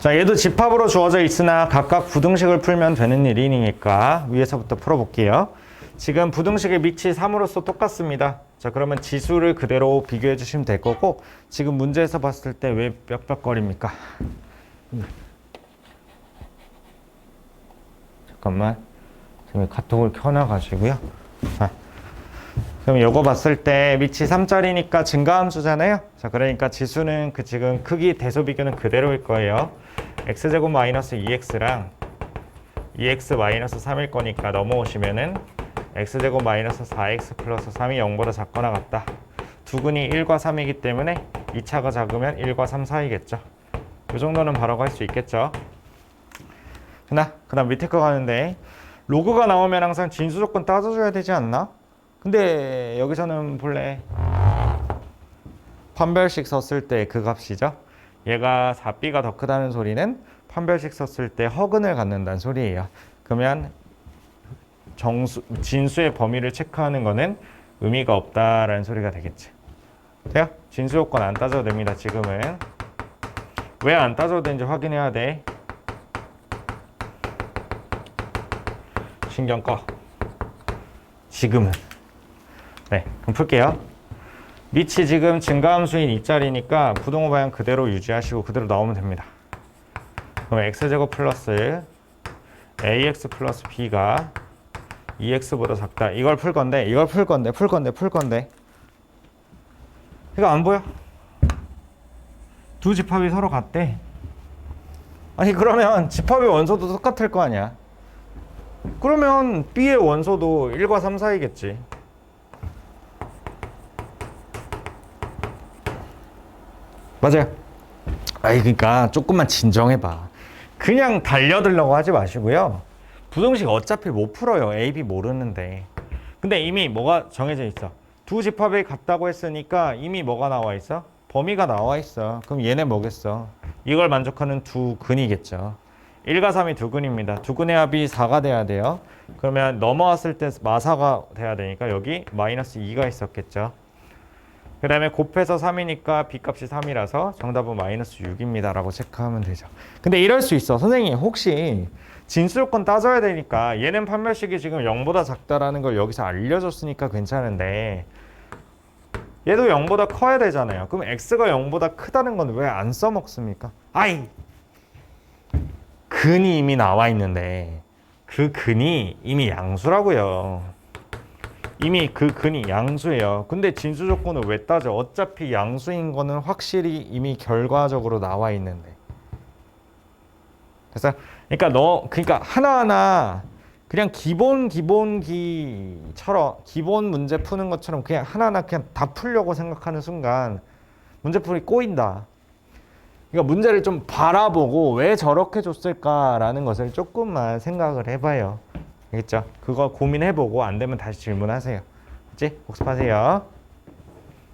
자, 얘도 집합으로 주어져 있으나 각각 부등식을 풀면 되는 일이니까 위에서부터 풀어볼게요. 지금 부등식의 밑이 3으로서 똑같습니다. 자, 그러면 지수를 그대로 비교해 주시면 될 거고 지금 문제에서 봤을 때왜 빽빽거립니까? 잠깐만. 지금 카톡을 켜놔가지고요. 아. 그럼 이거 봤을 때 밑이 3짜리니까 증가함수잖아요. 자, 그러니까 지수는 그 지금 크기 대소 비교는 그대로일 거예요. X제곱 마이너스 2x랑 2x 마이너스 3일 거니까 넘어오시면은 x제곱 마이너스 4x 플러스 3이 0보다 작거나 같다. 두근이 1과 3이기 때문에 2차가 작으면 1과 3 사이겠죠. 이 정도는 바로 갈수 있겠죠. 하나, 그 다음 밑에 거 가는데 로그가 나오면 항상 진수 조건 따져줘야 되지 않나? 근데 여기서는 본래 판별식 썼을 때 그 값이죠. 얘가 4b가 더 크다는 소리는 판별식 썼을 때 허근을 갖는다는 소리예요. 그러면 정수, 진수의 범위를 체크하는 거는 의미가 없다라는 소리가 되겠지. 돼요? 진수 요건 안 따져도 됩니다. 지금은 왜 안 따져도 되는지 확인해야 돼. 신경 꺼. 지금은. 네, 그럼 풀게요. 밑이 지금 증가함수인 이자리니까 부동호 방향 그대로 유지하시고 그대로 나오면 됩니다. 그럼 x제곱 플러스 ax 플러스 b가 2x보다 작다. 이걸 풀 건데, 이걸 풀 건데, 풀 건데, 풀 건데. 이거 안 보여? 두 집합이 서로 같대. 아니 그러면 집합의 원소도 똑같을 거 아니야. 그러면 b의 원소도 1과 3 사이겠지. 맞아요. 아이 그러니까 조금만 진정해봐. 그냥 달려들려고 하지 마시고요. 부등식 어차피 못 풀어요. A, B 모르는데. 근데 이미 뭐가 정해져 있어. 두 집합이 같다고 했으니까 이미 뭐가 나와 있어? 범위가 나와 있어. 그럼 얘네 뭐겠어? 이걸 만족하는 두 근이겠죠. 1과 3이 두 근입니다. 두 근의 합이 4가 돼야 돼요. 그러면 넘어왔을 때 마사가 돼야 되니까 여기 마이너스 2가 있었겠죠. 그 다음에 곱해서 3이니까 b값이 3이라서 정답은 마이너스 6입니다 라고 체크하면 되죠. 근데 이럴 수 있어. 선생님 혹시 진수 요건 따져야 되니까 얘는 판별식이 지금 0보다 작다라는 걸 여기서 알려줬으니까 괜찮은데 얘도 0보다 커야 되잖아요. 그럼 x가 0보다 크다는 건 왜 안 써먹습니까? 아이 근이 이미 나와 있는데 그 근이 이미 양수라고요 이미 그 근이 양수예요. 근데 진수 조건을 왜 따져? 어차피 양수인 거는 확실히 이미 결과적으로 나와 있는데. 그래서 그러니까 너 그러니까 하나하나 그냥 기본 기본기처럼 기본 문제 푸는 것처럼 그냥 하나하나 그냥 다 풀려고 생각하는 순간 문제풀이 꼬인다. 그러니까 문제를 좀 바라보고 왜 저렇게 줬을까라는 것을 조금만 생각을 해봐요. 알겠죠? 그거 고민해보고 안 되면 다시 질문하세요. 그치? 복습하세요.